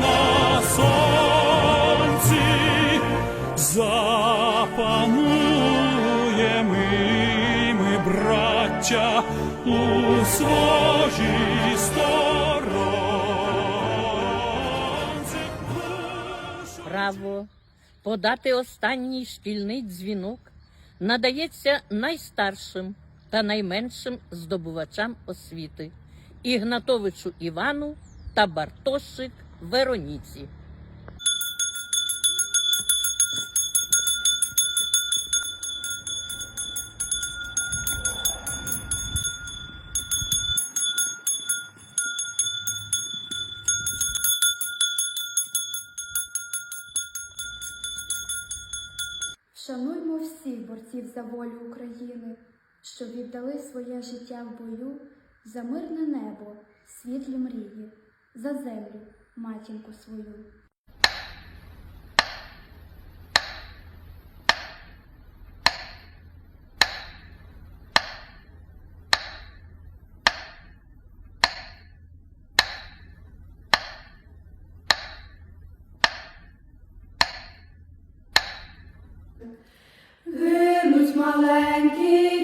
на сонці, запануємо браття, у своїй сторонці. Право подати останній шкільний дзвінок надається найстаршим та найменшим здобувачам освіти Ігнатовичу Івану та Бартошик Вероніці. Вшануймо всіх борців за волю України, що віддали своє життя в бою за мирне небо, світлі мрії, за землю, матінку свою. Гинуть маленькі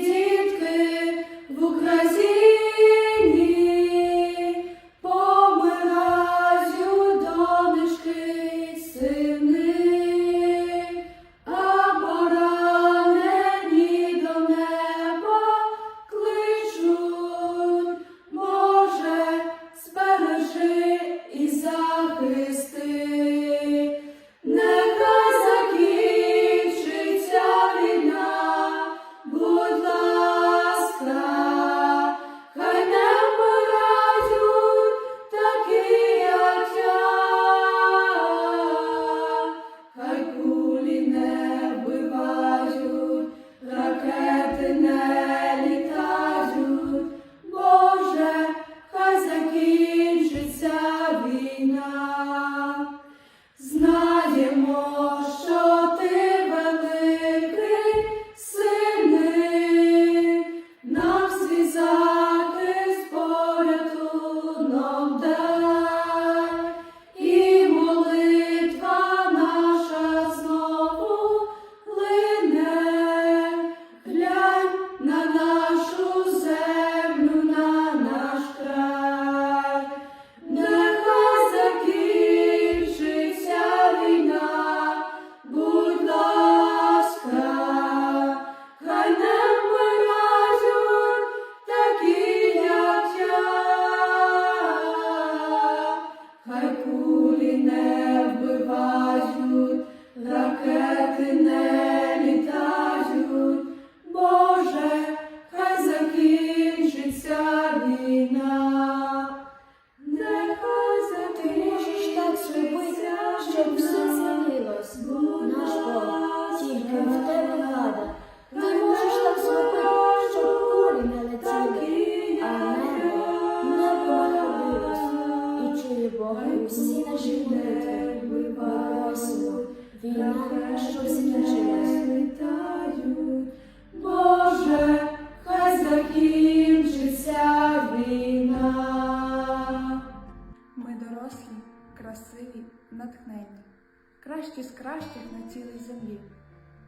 кращі з кращих на цілій землі.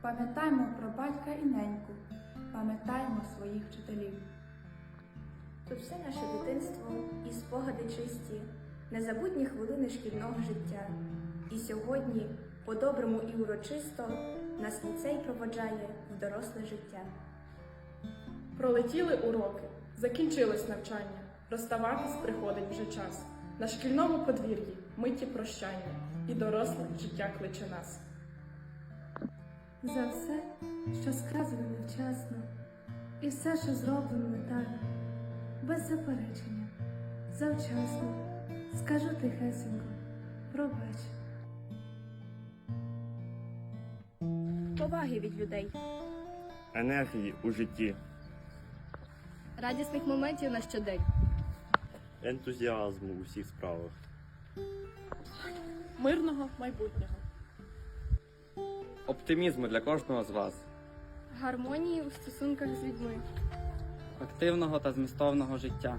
Пам'ятаймо про батька і неньку, пам'ятаймо своїх вчителів. Тут все наше дитинство і спогади чисті, незабутні хвилини шкільного життя. І сьогодні, по-доброму і урочисто, нас ліцей проводжає в доросле життя. Пролетіли уроки, закінчилось навчання. Розставатись приходить вже час. На шкільному подвір'ї миті прощання, і доросле життя кличе нас. За все, що сказано невчасно, і все, що зроблено не так, без заперечення, завчасно, скажу тихесенько, пробач. Поваги від людей, енергії у житті, радісних моментів на щодень. Ентузіазму у всіх справах, Мирного майбутнього. оптимізму для кожного з вас, Гармонії у стосунках з людьми. активного та змістовного життя.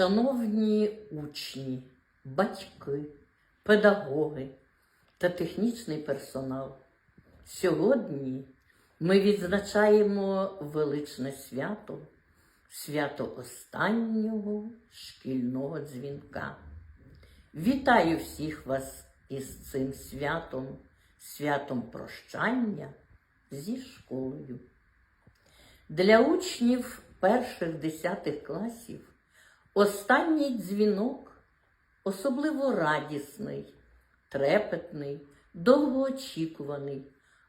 Шановні учні, батьки, педагоги та технічний персонал, сьогодні ми відзначаємо величне свято, свято останнього шкільного дзвінка. Вітаю всіх вас із цим святом, святом прощання зі школою. Для учнів перших десятих класів останній дзвінок особливо радісний, трепетний, довгоочікуваний,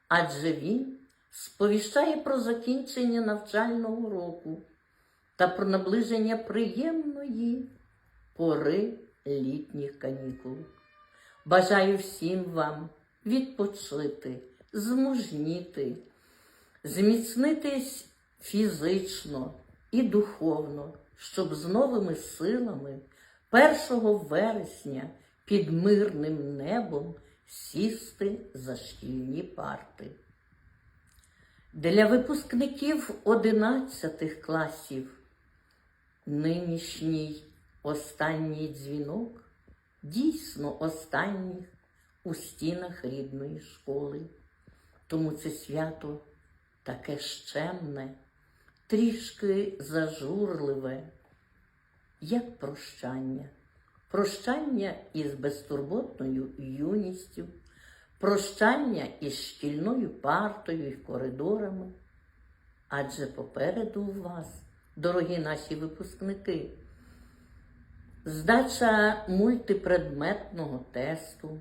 адже він сповіщає про закінчення навчального року та про наближення приємної пори літніх канікул. Бажаю всім вам відпочити, змужніти, зміцнитись фізично і духовно, щоб з новими силами 1 вересня під мирним небом сісти за шкільні парти. Для випускників 11 класів нинішній останній дзвінок дійсно останній у стінах рідної школи. Тому це свято таке щемне, трішки зажурливе, як прощання. Прощання із безтурботною юністю, прощання із шкільною партою і коридорами. Адже попереду у вас, дорогі наші випускники, здача мультипредметного тесту,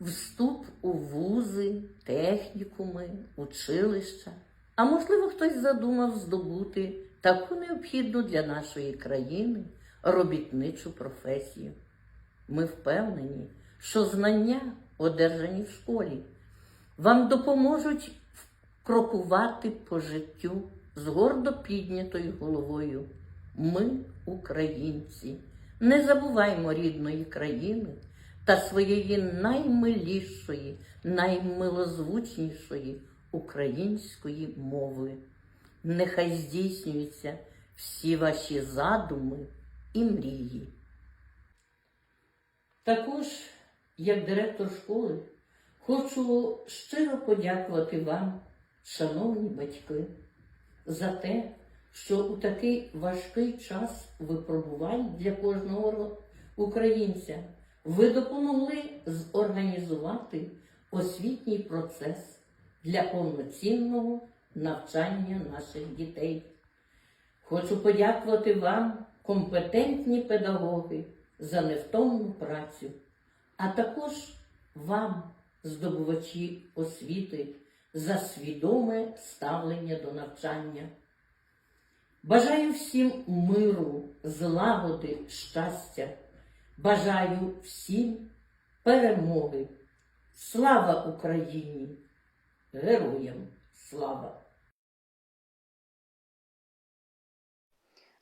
вступ у вузи, технікуми, училища. А можливо, хтось задумав здобути таку необхідну для нашої країни робітничу професію. Ми впевнені, що знання, одержані в школі, вам допоможуть крокувати по життю з гордо піднятою головою. Ми, українці, не забуваймо рідної країни та своєї наймилішої, наймилозвучнішої української мови. Нехай здійснюються всі ваші задуми і мрії. Також, як директор школи, хочу щиро подякувати вам, шановні батьки, за те, що у такий важкий час випробувань для кожного українця ви допомогли зорганізувати освітній процес для повноцінного навчання наших дітей. Хочу подякувати вам, компетентні педагоги, за невтомну працю, а також вам, здобувачі освіти, за свідоме ставлення до навчання. Бажаю всім миру, злагоди, щастя. Бажаю всім перемоги. Слава Україні! Героям слава!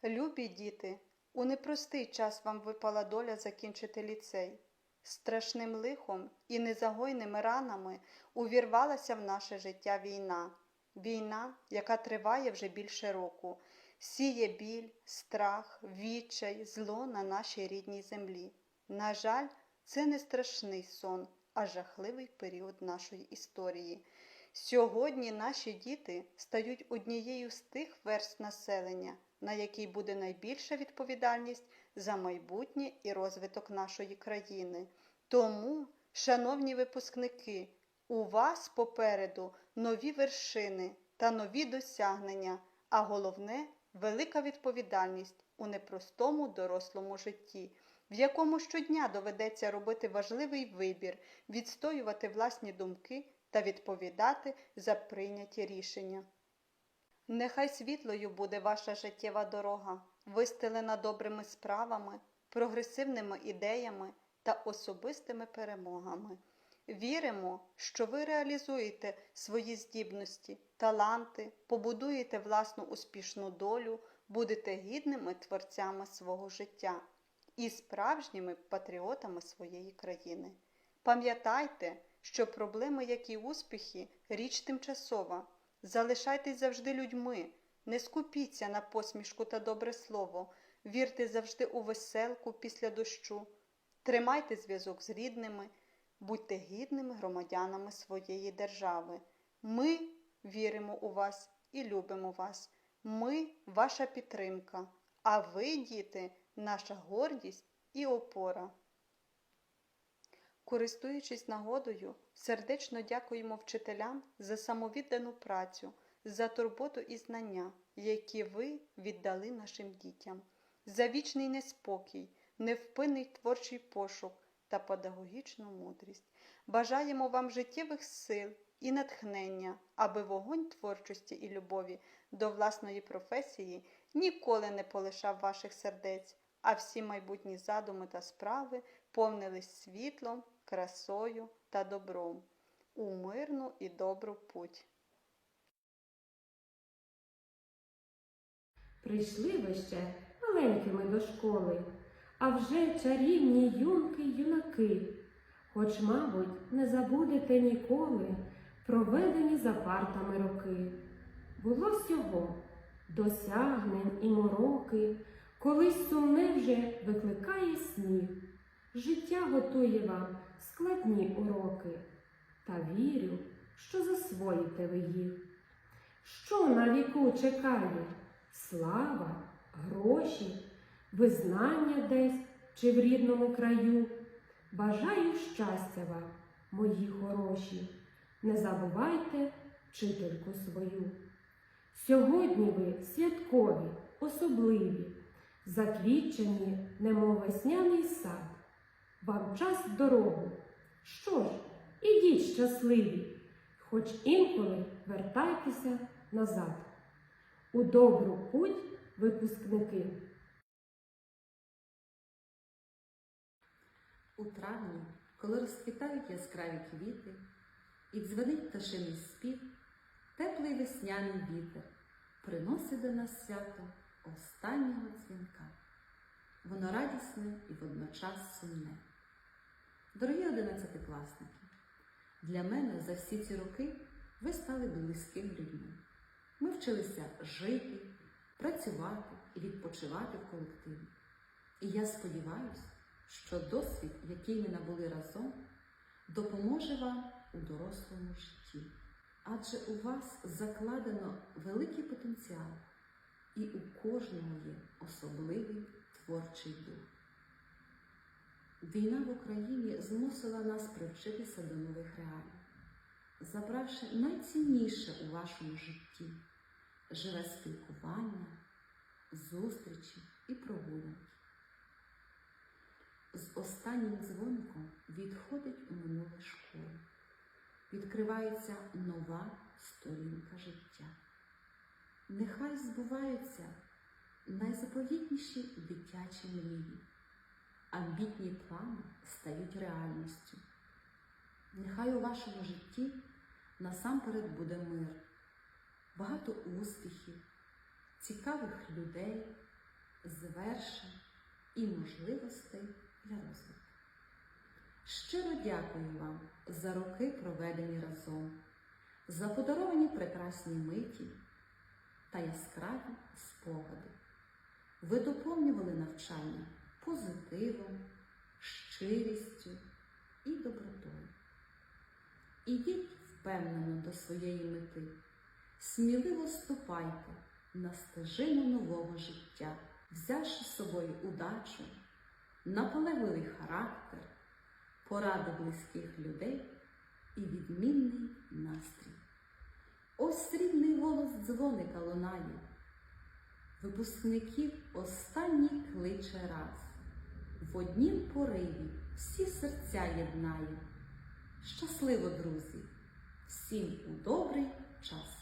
Любі діти, у непростий час вам випала доля закінчити ліцей. страшним лихом і незагойними ранами увірвалася в наше життя війна. Війна, яка триває вже більше року, сіє біль, страх, відчай, зло на нашій рідній землі. На жаль, це не страшний сон, а жахливий період нашої історії. Сьогодні наші діти стають однією з тих верст населення, на якій буде найбільша відповідальність за майбутнє і розвиток нашої країни. Тому, шановні випускники, у вас попереду нові вершини та нові досягнення, а головне велика відповідальність у непростому дорослому житті, в якому щодня доведеться робити важливий вибір, відстоювати власні думки та відповідати за прийняті рішення. Нехай світлою буде ваша життєва дорога, вистелена добрими справами, прогресивними ідеями та особистими перемогами. Віримо, що ви реалізуєте свої здібності, таланти, побудуєте власну успішну долю, будете гідними творцями свого життя і справжніми патріотами своєї країни. Пам'ятайте, що проблеми, як і успіхи, річ тимчасова. Залишайтесь завжди людьми, не скупіться на посмішку та добре слово, вірте завжди у веселку після дощу, тримайте зв'язок з рідними, будьте гідними громадянами своєї держави. Ми віримо у вас і любимо вас. Ми ваша підтримка, а ви, діти, наша гордість і опора. Користуючись нагодою, сердечно дякуємо вчителям за самовіддану працю, за турботу і знання, які ви віддали нашим дітям, за вічний неспокій, невпинний творчий пошук та педагогічну мудрість. Бажаємо вам життєвих сил і натхнення, аби вогонь творчості і любові до власної професії ніколи не полишав ваших сердець, а всі майбутні задуми та справи повнились світлом, красою та добром у мирну і добру путь. Прийшли ви ще маленькими до школи, а вже чарівні юнки юнаки, хоч, мабуть, не забудете ніколи проведені за партами роки. Було всього досягнень і мороки, колись сумне вже викликає сніг. Життя готує вам складні уроки, та вірю, що засвоїте ви їх. Що на віку чекає? Слава, гроші, визнання десь чи в рідному краю. Бажаю щастя вам, мої хороші, не забувайте вчительку свою. Сьогодні ви святкові, особливі, заквітчені, немов весняний сад. Вам час дорогу. Що ж, ідіть щасливі, хоч інколи вертайтеся назад. У добру путь, випускники. У травні, коли розквітають яскраві квіти, і дзвонить пташиний спів, теплий весняний вітер приносить до нас свято останнього дзвінка. Воно радісне і водночас сумне. Дорогі одинадцятикласники, для мене за всі ці роки ви стали близькими людьми. Ми вчилися жити, працювати і відпочивати в колективі. І я сподіваюся, що досвід, який ми набули разом, допоможе вам у дорослому житті. Адже у вас закладено великий потенціал, і у кожного є особливий творчий дух. Війна в Україні змусила нас привчитися до нових реалій, забравши найцінніше у вашому житті живе спілкування, зустрічі і прогулянки. З останнім дзвоником відходить у минуле школа, відкривається нова сторінка життя. Нехай збуваються найзаповітніші дитячі мрії, амбітні плани стають реальністю. Нехай у вашому житті насамперед буде мир, багато успіхів, цікавих людей, звершень і можливостей для розвитку. Щиро дякую вам за роки, проведені разом, за подаровані прекрасні миті та яскраві спогади. Ви доповнювали навчання позитивом, щирістю і добротою. Ідіть впевнено до своєї мети, сміливо ступайте на стежину нового життя, взявши з собою удачу, наполегливий характер, поради близьких людей і відмінний настрій. Ось срібний голос дзвоника лунає. Випускників останній кличе раз. В однім пориві всі серця єднає. Щасливо, друзі! Всім у добрий час!